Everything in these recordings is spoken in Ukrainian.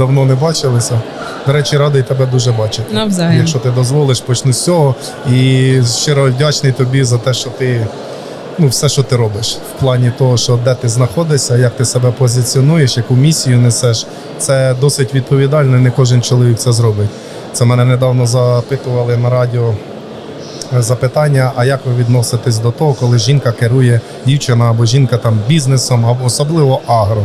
давно не бачилися. До речі, радий тебе дуже бачити. Навзаєм. Якщо ти дозволиш, почну з цього. І щиро вдячний тобі за те, що ти ну, все, що ти робиш, в плані того, що де ти знаходишся, як ти себе позиціонуєш, яку місію несеш. Це досить відповідально, не кожен чоловік це зробить. Це мене недавно запитували на радіо е, запитання: а як ви відноситесь до того, коли жінка керує дівчина або жінка там бізнесом, або особливо агро.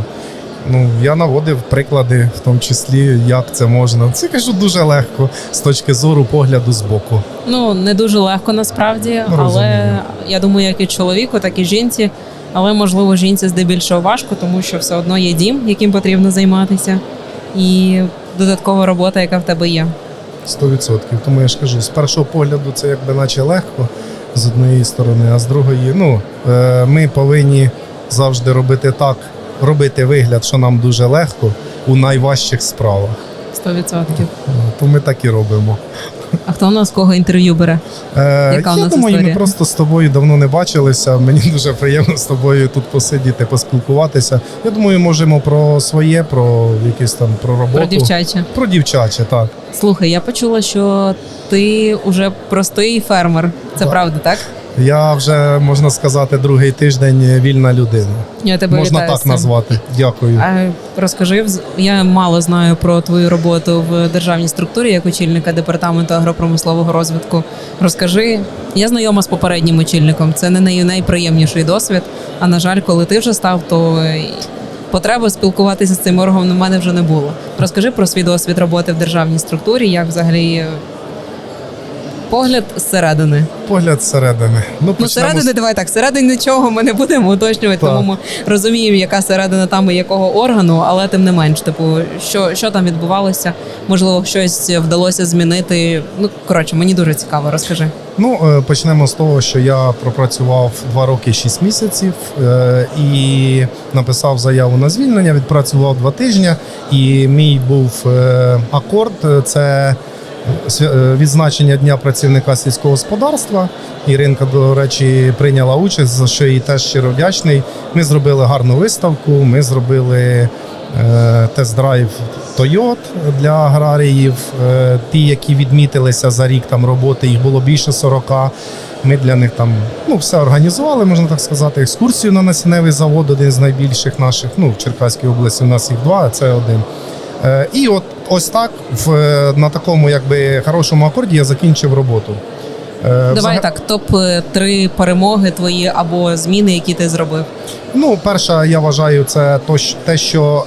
Ну, я наводив приклади, в тому числі, як це можна. Це кажу дуже легко з точки зору погляду з боку. Ну не дуже легко насправді, Ну, але я думаю, як і чоловіку, так і жінці. Але можливо жінці здебільшого важко, тому що все одно є дім, яким потрібно займатися, і додаткова робота, яка в тебе є. 100%. Тому я ж кажу, з першого погляду це якби наче легко з однієї сторони, а з другої, ну е, ми повинні завжди робити так, робити вигляд, що нам дуже легко у найважчих справах. 100%. Ну, То ми так і робимо. А хто у нас кого інтерв'ю бере? Е, Яка у нас думаю, історія? ми просто з тобою давно не бачилися. Мені дуже приємно з тобою тут посидіти, поспілкуватися. Я думаю, можемо про своє, про якісь там про роботу. Про дівчаче. Про дівчаче, так. Слухай, я почула, що ти уже простий фермер. Це Так. правда, так? Я вже можна сказати другий тиждень вільна людина. Я тебе Можна вітаю з так цим. назвати. Дякую. А розкажи, я мало знаю про твою роботу в державній структурі як очільника департаменту агропромислового розвитку. Розкажи, я знайома з попереднім очільником. Це не най- найприємніший досвід. А на жаль, коли ти вже став, то потреби спілкуватися з цим органом у мене вже не було. Розкажи про свій досвід роботи в державній структурі, як взагалі е, погляд зсередини. Погляд зсередини. Ну, Ну, середини, з- давай так, середини нічого ми не будемо уточнювати, Так. тому ми розуміємо, яка середина там і якого органу, але тим не менш, типу, що, що там відбувалося, можливо, щось вдалося змінити. Ну, коротше, мені дуже цікаво, розкажи. Ну, е, почнемо з того, що я пропрацював 2 роки 6 місяців е, і написав заяву на звільнення, відпрацював 2 тижні, і мій був е, акорд це відзначення Дня працівника сільського господарства. Іринка, до речі, прийняла участь, за що їй теж щиро вдячний. Ми зробили гарну виставку, ми зробили е, тест-драйв Тойот для аграріїв. Е, ті, які відмітилися за рік там роботи, їх було більше 40. Ми для них там ну, все організували, можна так сказати. Екскурсію на насінневий завод, один з найбільших наших. Ну, в Черкаській області у нас їх два, а це один. Е, і от ось так, в, е, на такому якби хорошому акорді я закінчив роботу. Е, Давай взага- так, топ 3 перемоги твої або зміни, які ти зробив. Ну, перше, я вважаю, це то, те, що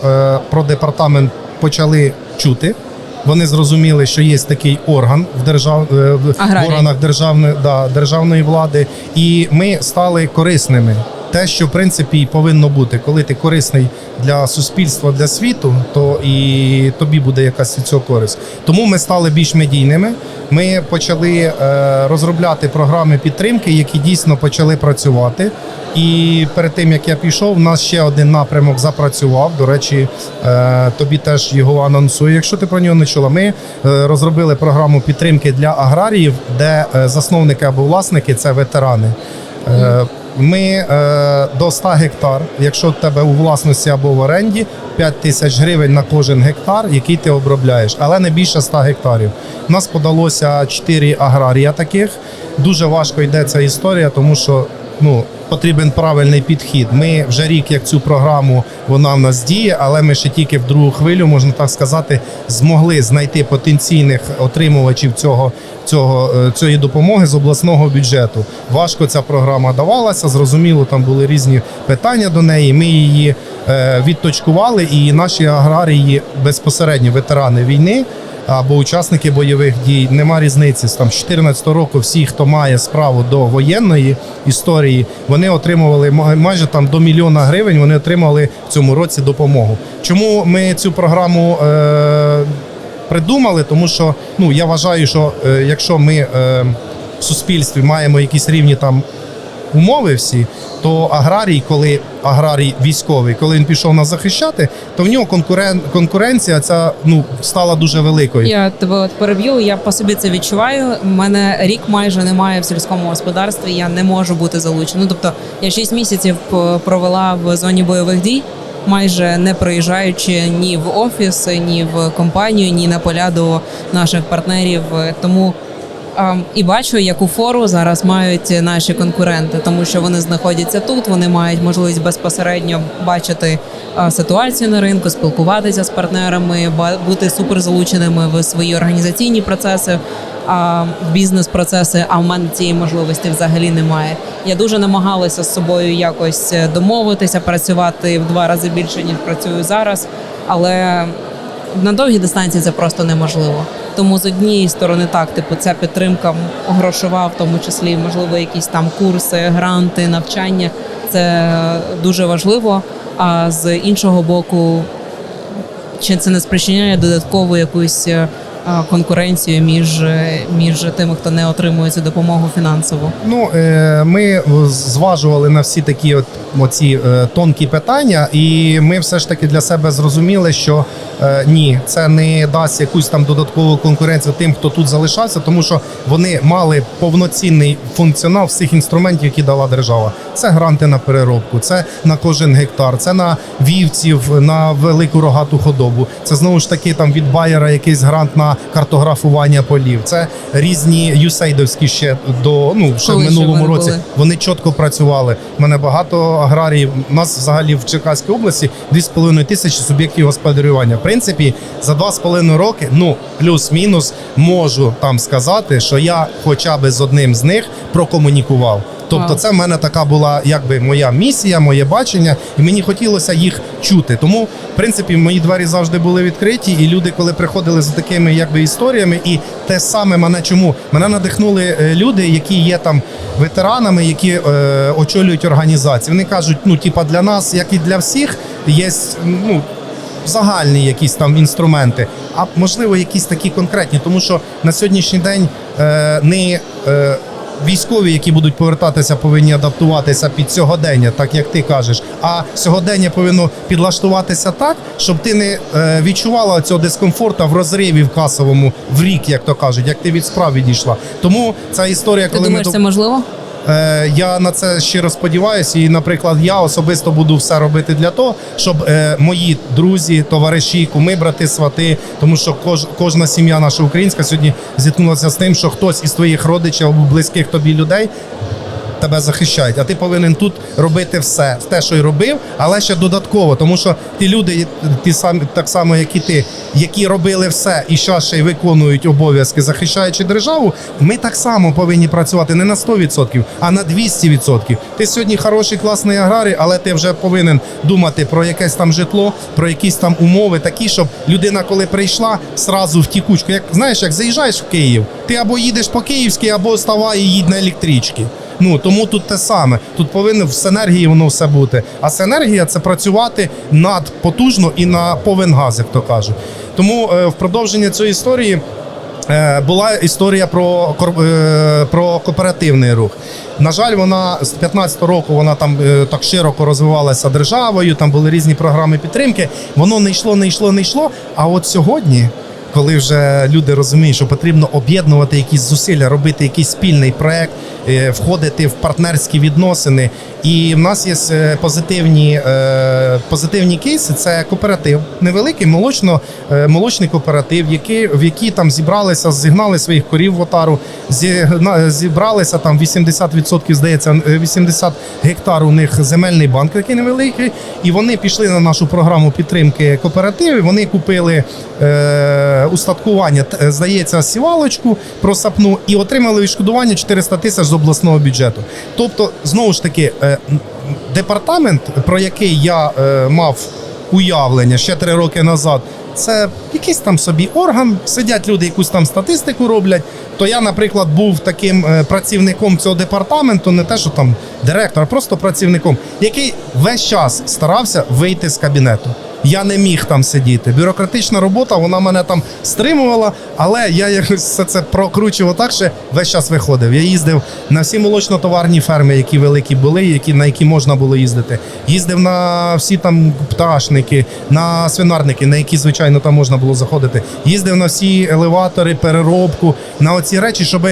про департамент почали чути. Вони зрозуміли, що є такий орган в держав в органах державної да, державної влади, і ми стали корисними. Те, що в принципі повинно бути, коли ти корисний для суспільства, для світу, то і тобі буде якась від цього користь. Тому ми стали більш медійними. Ми почали е, розробляти програми підтримки, які дійсно почали працювати. І перед тим як я пішов, у нас ще один напрямок запрацював. До речі, е, тобі теж його анонсую. Якщо ти про нього не чула, ми е, розробили програму підтримки для аграріїв, де засновники або власники це ветерани. Ми е, до 100 гектар, якщо в тебе у власності або в оренді, 5 тисяч гривень на кожен гектар, який ти обробляєш, але не більше 100 гектарів. У нас подалося 4 аграрія таких. Дуже важко йде ця історія, тому що ну, потрібен правильний підхід. Ми вже рік, як цю програму, вона в нас діє, але ми ще тільки в другу хвилю, можна так сказати, змогли знайти потенційних отримувачів цього, цього, е, цієї допомоги з обласного бюджету. Важко ця програма давалася. Зрозуміло, там були різні питання до неї. Ми її е, відточкували, і наші аграрії безпосередньо ветерани війни або учасники бойових дій. Нема різниці. З там 14 року всі, хто має справу до воєнної історії, вони отримували ма- майже там до мільйона гривень. Вони отримали в цьому році допомогу. Чому ми цю програму е, придумали? Тому що ну я вважаю, що е, якщо ми е, в суспільстві маємо якісь рівні там умови всі, то аграрій, коли аграрій військовий, коли він пішов нас захищати, то в нього конкурен, конкуренція ця ну стала дуже великою. Я тебе от переб'ю. Я по собі це відчуваю. У мене рік майже немає в сільському господарстві. Я не можу бути залучена. Ну, тобто я 6 місяців провела в зоні бойових дій. майже не приїжджаючи ні в офіс, ні в компанію, ні на поля до наших партнерів. Тому а, і бачу, яку фору зараз мають наші конкуренти, тому що вони знаходяться тут, вони мають можливість безпосередньо бачити ситуацію на ринку, спілкуватися з партнерами, бути супер залученими в свої організаційні процеси, бізнес-процеси. А в мене цієї можливості взагалі немає. Я дуже намагалася з собою якось е, домовитися, працювати в два рази більше ніж працюю зараз, але на довгій дистанції це просто неможливо. Тому з однієї сторони, так, типу, ця підтримка грошова, в тому числі, можливо, якісь там курси, гранти, навчання це дуже важливо. А з іншого боку, чи це не спричиняє додаткову якусь е, конкуренцію між, між тими, хто не отримує цю допомогу фінансово? Ну, е, ми зважували на всі такі от оці е, тонкі питання, і ми все ж таки для себе зрозуміли, що е, ні, це не дасть якусь там додаткову конкуренцію тим, хто тут залишався, тому що вони мали повноцінний функціонал всіх інструментів, які дала держава. Це гранти на переробку, це на кожен гектар, це на вівців, на велику рогату худобу. Це знову ж таки там від байера якийсь грант на картографування полів. Це різні юсейдовські ще до ну ще в Коли ще минулому вони році. були? Вони чітко працювали. У мене багато аграріїв. У нас взагалі в Черкаській області 2,5 тисячі суб'єктів господарювання. В принципі, за 2,5 роки, ну плюс-мінус, можу там сказати, що я хоча б з одним з них прокомунікував. Тобто, це в мене така була якби моя місія, моє бачення, і мені хотілося їх чути. Тому, в принципі, мої двері завжди були відкриті, і люди, коли приходили з такими якби історіями, і те саме мене чому мене надихнули е, люди, які є там ветеранами, які е, очолюють організації. Вони кажуть, ну типа для нас, як і для всіх, є ну. Загальні якісь там інструменти, а можливо, якісь такі конкретні, тому що на сьогоднішній день е, не е, військові, які будуть повертатися, повинні адаптуватися під сьогодення, так як ти кажеш. А сьогодення повинно підлаштуватися так, щоб ти не е, відчувала цього дискомфорту в розриві в касовому в рік, як то кажуть, як ти від справ відійшла. Тому ця історія, Ти коли думаєш, ми це можливо? Е, я на це щиро сподіваюся, і, наприклад, я особисто буду все робити для того, щоб е, мої друзі, товариші, куми, брати, свати, тому що кож, кожна сім'я наша українська сьогодні зіткнулася з тим, що хтось із твоїх родичів або близьких тобі людей. Тебе захищають, а ти повинен тут робити все, те, що й робив, але ще додатково, тому що ті люди, ті самі так само, як і ти, які робили все і що ще й виконують обов'язки, захищаючи державу. Ми так само повинні працювати не на 100%, а на 200%. Ти сьогодні хороший класний аграрій, але ти вже повинен думати про якесь там житло, про якісь там умови, такі, щоб людина, коли прийшла, сразу в тікучку. Як знаєш, як заїжджаєш в Київ, ти або їдеш по київськи, або вставай і їдь на електричці. Ну тому тут те саме. Тут повинно в синергії воно все бути. А синергія це працювати над потужно і на повен газ, як то кажуть. Тому е, в продовження цієї історії. е, Була історія про е, про кооперативний рух. На жаль, вона з 15 року вона там так широко розвивалася державою. Там були різні програми підтримки. Воно не йшло, не йшло, не йшло. А от сьогодні, коли вже люди розуміють, що потрібно об'єднувати якісь зусилля, робити якийсь спільний проект, е, входити в партнерські відносини. І в нас є е, позитивні, е, позитивні кейси. Це кооператив, невеликий молочно, молочний кооператив, який, в який там зібралися, зігнали своїх корів в отару, зібралися там 80%, здається, е, 80 гектар у них земельний банк, такий невеликий, і вони пішли на нашу програму підтримки кооперативів. Вони купили устаткування, е, здається, сівалочку просапну і отримали відшкодування 400 тисяч з обласного бюджету. Тобто, знову ж таки, е, департамент, про який я е, мав уявлення ще три роки назад. Це якийсь там собі орган, сидять люди, якусь там статистику роблять. То я, наприклад, був таким е, працівником цього департаменту, не те, що там директор, а просто працівником, який весь час старався вийти з кабінету. Я не міг там сидіти. Бюрократична робота, вона мене там стримувала, але я якось все це прокручував так, що весь час виходив. Я їздив на всі молочно-товарні ферми, які великі були, які, на які можна було їздити. Їздив на всі там пташники, на свинарники, на які, звичайно, там можна було заходити. Їздив на всі елеватори, переробку, на оці речі, щоб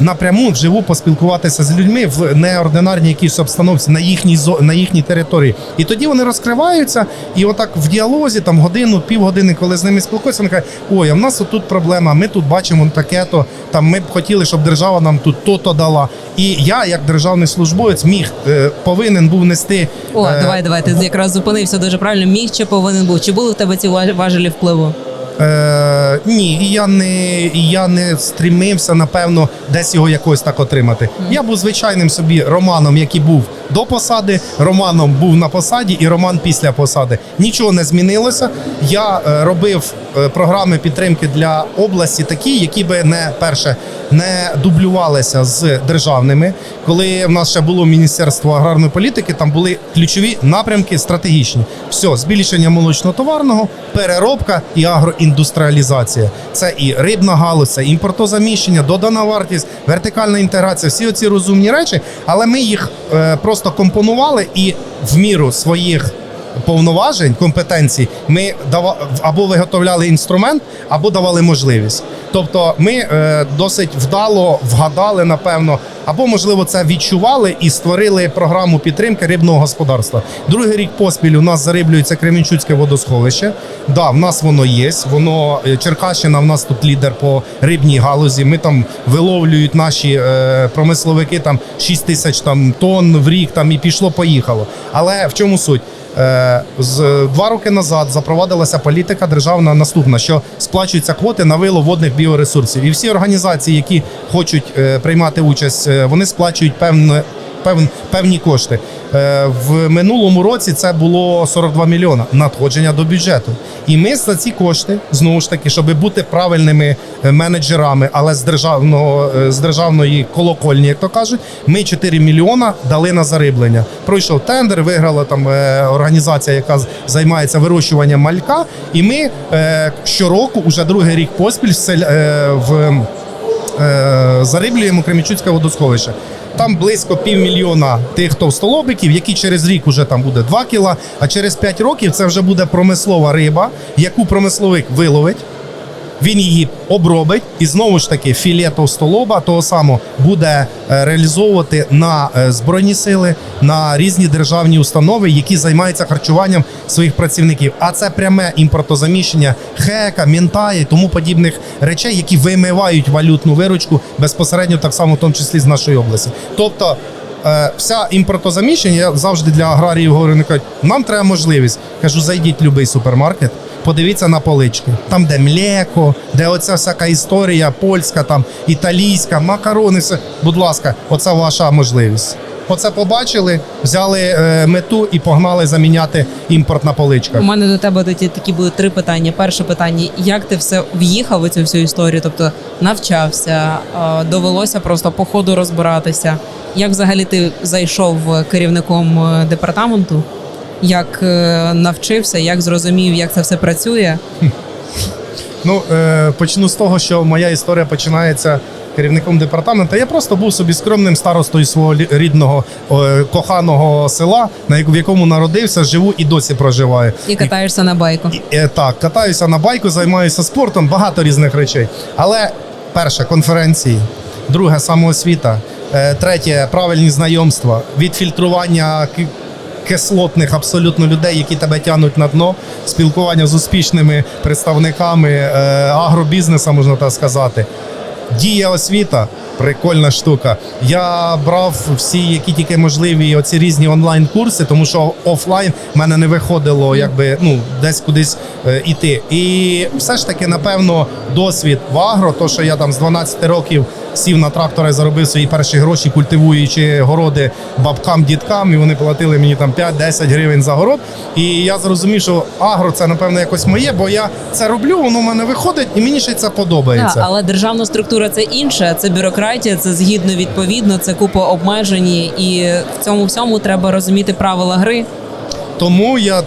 напряму вживу поспілкуватися з людьми в неординарній якійсь обстановці на їхній на їхній території. І тоді вони розкриваються, і отак в діалозі, там годину, півгодини, коли з ними спілкуються, вони кажуть, ой, а в нас отут проблема, ми тут бачимо таке-то. Там ми б хотіли, щоб держава нам тут то-то дала. І я, як державний службовець, міг е, повинен був нести. О, е, давай, давай. Ти якраз зупинився дуже правильно. Міг чи повинен був? Чи були в тебе ці ва- важелі впливу? Е, ні, і я не я не стрімився, напевно, десь його якось так отримати. Я був звичайним собі романом, який був до посади, романом був на посаді, і роман після посади. Нічого не змінилося. Я е, робив е, програми підтримки для області, такі, які би не перше не дублювалися з державними. Коли в нас ще було міністерство аграрної політики, там були ключові напрямки стратегічні. Все, збільшення молочно-товарного, переробка і агроіндустріалізація. Це і рибна галузь, це імпортозаміщення, додана вартість, вертикальна інтеграція. Всі оці розумні речі, але ми їх е, просто компонували і в міру своїх повноважень, компетенцій, ми або виготовляли інструмент, або давали можливість. Тобто, ми е, досить вдало вгадали, напевно, або можливо це відчували і створили програму підтримки рибного господарства. Другий рік поспіль у нас зариблюється Кременчуцьке водосховище. Да, в нас воно є. Воно е, Черкащина. В нас тут лідер по рибній галузі. Ми там виловлюють наші е, промисловики там 6 тисяч там тонн в рік. Там і пішло, поїхало. Але в чому суть? Е, З два роки назад запровадилася політика державна наступна, що сплачуються квоти на вилов водних біоресурсів. І всі організації, які хочуть е, приймати участь, е, вони сплачують певне. Пев, певні кошти Е, в минулому році це було 42 мільйона надходження до бюджету. І ми за ці кошти знову ж таки, щоб бути правильними е, менеджерами, але з державного е, з державної колокольні, як то кажуть, ми 4 мільйона дали на зариблення. Пройшов тендер, виграла там організація, яка займається вирощуванням малька. І ми щороку, уже другий рік поспіль, в зариблюємо Кремічуцьке водосховище. Там близько півмільйона тих товстолобиків, які через рік вже там буде 2 кіла, а через 5 років це вже буде промислова риба, яку промисловик виловить. Він її обробить і знову ж таки філе товстолоба того самого буде е, реалізовувати на е, збройні сили, на різні державні установи, які займаються харчуванням своїх працівників. А це пряме імпортозаміщення хека, мінта і тому подібних речей, які вимивають валютну виручку безпосередньо так само, в тому числі з нашої області. Тобто. е, Вся імпортозаміщення я завжди для аграріїв говорю, вони кажуть, нам треба можливість. Кажу, зайдіть в будь-який супермаркет, подивіться на полички. Там, де млеко, де оця всяка історія, польська, там італійська, макарони, все. Будь ласка, оце ваша можливість. Оце побачили, взяли е, мету і погнали заміняти імпорт на поличках. У мене до тебе тоді такі були три питання. Перше питання: як ти все в'їхав у цю всю історію? Тобто навчався, е, довелося просто по ходу розбиратися. Як взагалі ти зайшов керівником е, департаменту? Як е, навчився, як зрозумів, як це все працює? Ну, е, почну з того, що моя історія починається керівником департаменту. Я просто був собі скромним старостою свого рідного коханого села, на в якому народився, живу і досі проживаю. І катаєшся на байку. І, е, так, катаюся на байку, займаюся спортом, багато різних речей. Але перше конференції, друге самоосвіта, третє правильні знайомства, відфільтрування кислотних абсолютно людей, які тебе тягнуть на дно, спілкування з успішними представниками е, агробізнесу, можна так сказати. Дія освіта. Прикольна штука. Я брав всі, які тільки можливі, оці різні онлайн-курси, тому що офлайн в мене не виходило, якби ну десь кудись е, іти. І все ж таки, напевно, досвід в агро, то що я там з 12 років сів на трактора і заробив свої перші гроші, культивуючи городи бабкам, діткам, і вони платили мені там 5-10 гривень за город. І я зрозумів, що агро це напевно якось моє, бо я це роблю, воно в мене виходить, і мені ще це подобається. Так, але державна структура це інше, це бюрократія, це згідно відповідно, це купа обмежень, і в цьому всьому треба розуміти правила гри. Тому я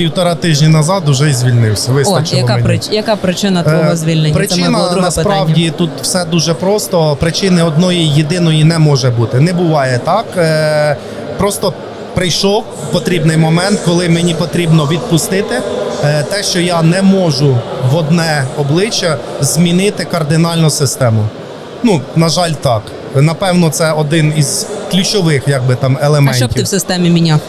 півтора тижні назад вже і звільнився. О, яка мені. прич... яка причина Е, твого звільнення? Причина це було друге насправді питання. тут все дуже просто. Причини одної єдиної не може бути. Не буває так. Е, просто прийшов потрібний момент, коли мені потрібно відпустити е, те, що я не можу в одне обличчя змінити кардинальну систему. Ну, на жаль, так. Напевно, це один із ключових якби, там, А елементів. що б ти в системі міняв?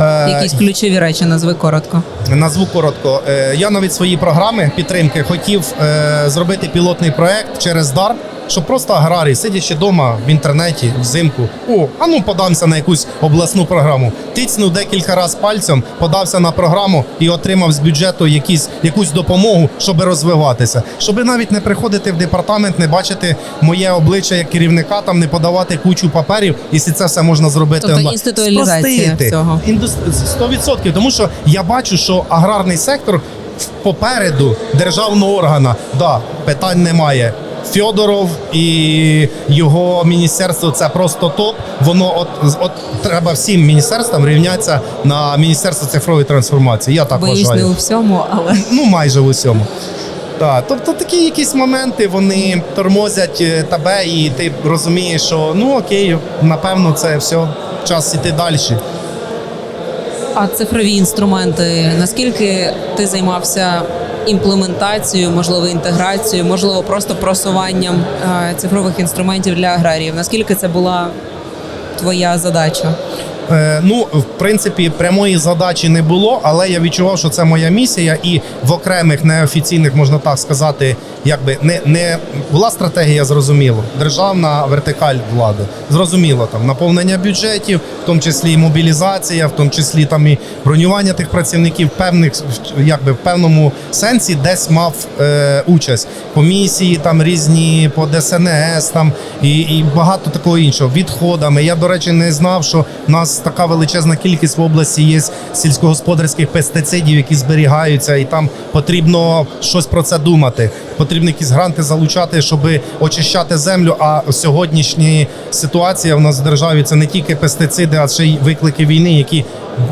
Е, Якісь ключові речі назви коротко. Назву коротко. Е, Я навіть свої програми підтримки хотів е, зробити пілотний проект через дар, щоб просто аграрій, сидячи вдома в інтернеті взимку, о, а ну подамся на якусь обласну програму. Тицнув декілька разів пальцем, подався на програму і отримав з бюджету якісь, якусь допомогу, щоб розвиватися. Щоб навіть не приходити в департамент, не бачити моє обличчя як керівника, там не подавати кучу паперів, якщо це все можна зробити Тобто інституалізація Спростити. всього. 100%, тому що я бачу, що аграрний сектор попереду державного органа, да, питань немає. Фьодоров і його міністерство це просто топ. Воно от, от треба всім міністерствам рівнятися на міністерство цифрової трансформації. Я так Боюсь, не вважаю. у всьому, але Ну майже в усьому. Так, тобто такі якісь моменти вони тормозять е, тебе, і ти розумієш, що ну окей, напевно, це все час іти далі. А цифрові інструменти. Наскільки ти займався імплементацією, можливо, інтеграцією, можливо, просто просуванням е, цифрових інструментів для аграріїв? Наскільки це була твоя задача? Е, ну, в принципі, прямої задачі не було, але я відчував, що це моя місія, і в окремих неофіційних, можна так сказати, якби не, не була стратегія зрозуміло. Державна вертикаль влади. Зрозуміло, там наповнення бюджетів, в тому числі і мобілізація, в тому числі там і бронювання тих працівників, певних якби в певному сенсі десь мав е, участь. Комісії там різні по ДСНС, там і, і багато такого іншого. Відходами. Я, до речі, не знав, що в нас така величезна кількість в області є сільськогосподарських пестицидів, які зберігаються, і там потрібно щось про це думати. Потрібно якісь гранти залучати, щоб очищати землю. А сьогоднішня ситуація в нас в державі це не тільки пестициди, а ще й виклики війни, які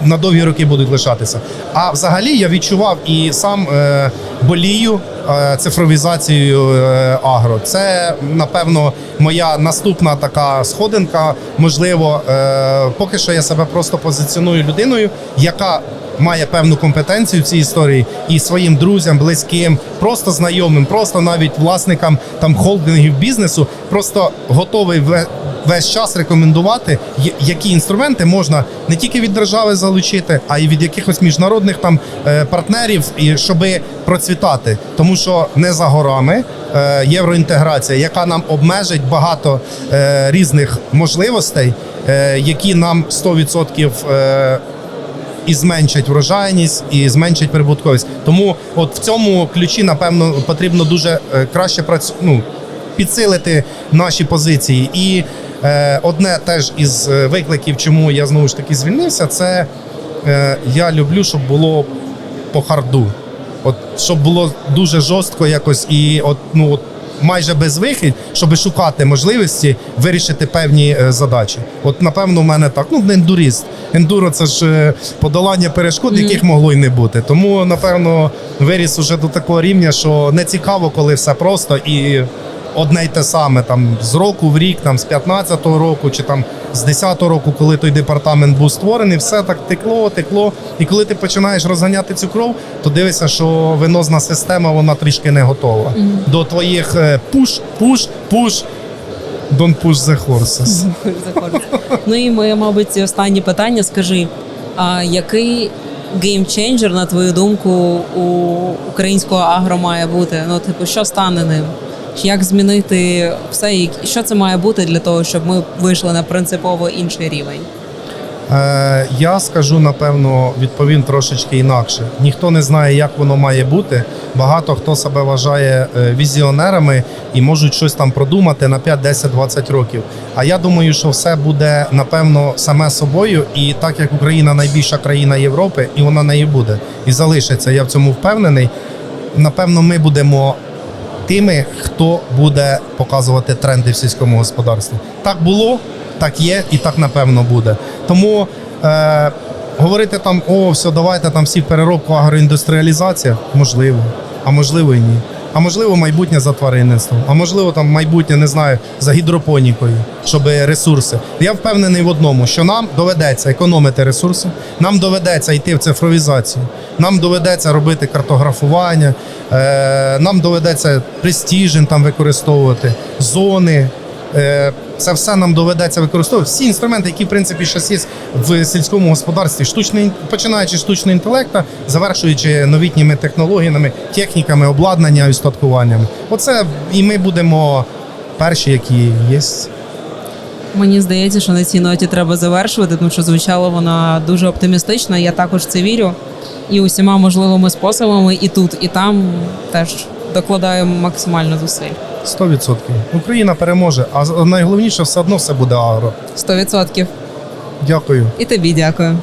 на довгі роки будуть лишатися. А взагалі я відчував і сам е, болію е, цифровізацією е, агро. Це напевно моя наступна така сходинка. Можливо, е, поки що я себе просто позиціоную людиною, яка має певну компетенцію в цій історії і своїм друзям, близьким, просто знайомим, просто навіть власникам там холдингів бізнесу, просто готовий ве- весь час рекомендувати, які інструменти можна не тільки від держави залучити, а й від якихось міжнародних там е, партнерів, і щоб процвітати. Тому що не за горами е, євроінтеграція, яка нам обмежить багато е, різних можливостей, які нам 100% е, і зменшать врожайність, і зменшать прибутковість. Тому от в цьому ключі, напевно, потрібно дуже е, краще працю... ну, підсилити наші позиції. І е, одне теж із е, викликів, чому я знову ж таки звільнився, це е, я люблю, щоб було по харду. От щоб було дуже жорстко якось і от ну от. Майже без вихід, щоб шукати можливості вирішити певні е, задачі. От напевно, в мене так. Ну, ендуріст. Ендуро це ж е, подолання перешкод, яких могло й не бути. Тому, напевно, виріс уже до такого рівня, що не цікаво, коли все просто і одне й те саме там з року в рік, там з 15-го року чи там з 10-го року, коли той департамент був створений, все так текло, текло. І коли ти починаєш розганяти цю кров, то дивишся, що венозна система вона трішки не готова. До твоїх е, пуш, пуш, пуш. Don't push the horses. ну і моє, мабуть, останнє питання. Скажи, а який геймченджер, на твою думку, у українського агро має бути? Ну, типу, що стане ним? Як змінити все, і що це має бути для того, щоб ми вийшли на принципово інший рівень? Е, я скажу, напевно, відповім трошечки інакше. Ніхто не знає, як воно має бути. Багато хто себе вважає е, візіонерами і можуть щось там продумати на 5, 10, 20 років. А я думаю, що все буде напевно саме собою, і так як Україна найбільша країна Європи, і вона нею буде і залишиться. Я в цьому впевнений. Напевно, ми будемо тими, хто буде показувати тренди в сільському господарстві. Так було, так є і так напевно буде. Тому е, говорити там, о, все, давайте там всі переробку агроіндустріалізація, можливо, а можливо і ні. А можливо, майбутнє за тваринництвом, а можливо, там майбутнє не знаю за гідропонікою, щоб ресурси. Я впевнений в одному, що нам доведеться економити ресурси, нам доведеться йти в цифровізацію, нам доведеться робити картографування, е, нам доведеться престіжен там використовувати, зони. Це все нам доведеться використовувати. Всі інструменти, які в принципі зараз є в сільському господарстві, штучний, починаючи штучного інтелекту, завершуючи новітніми технологіями, техніками, обладнання і устаткуваннями. Оце і ми будемо перші, які є. Мені здається, що на цій ноті треба завершувати, тому що звучало вона дуже оптимістично. Я також це вірю. І усіма можливими способами, і тут, і там теж докладаємо максимально зусиль. 100%. Україна переможе, а найголовніше все одно все буде агро. Сто відсотків. Дякую. І тобі дякую.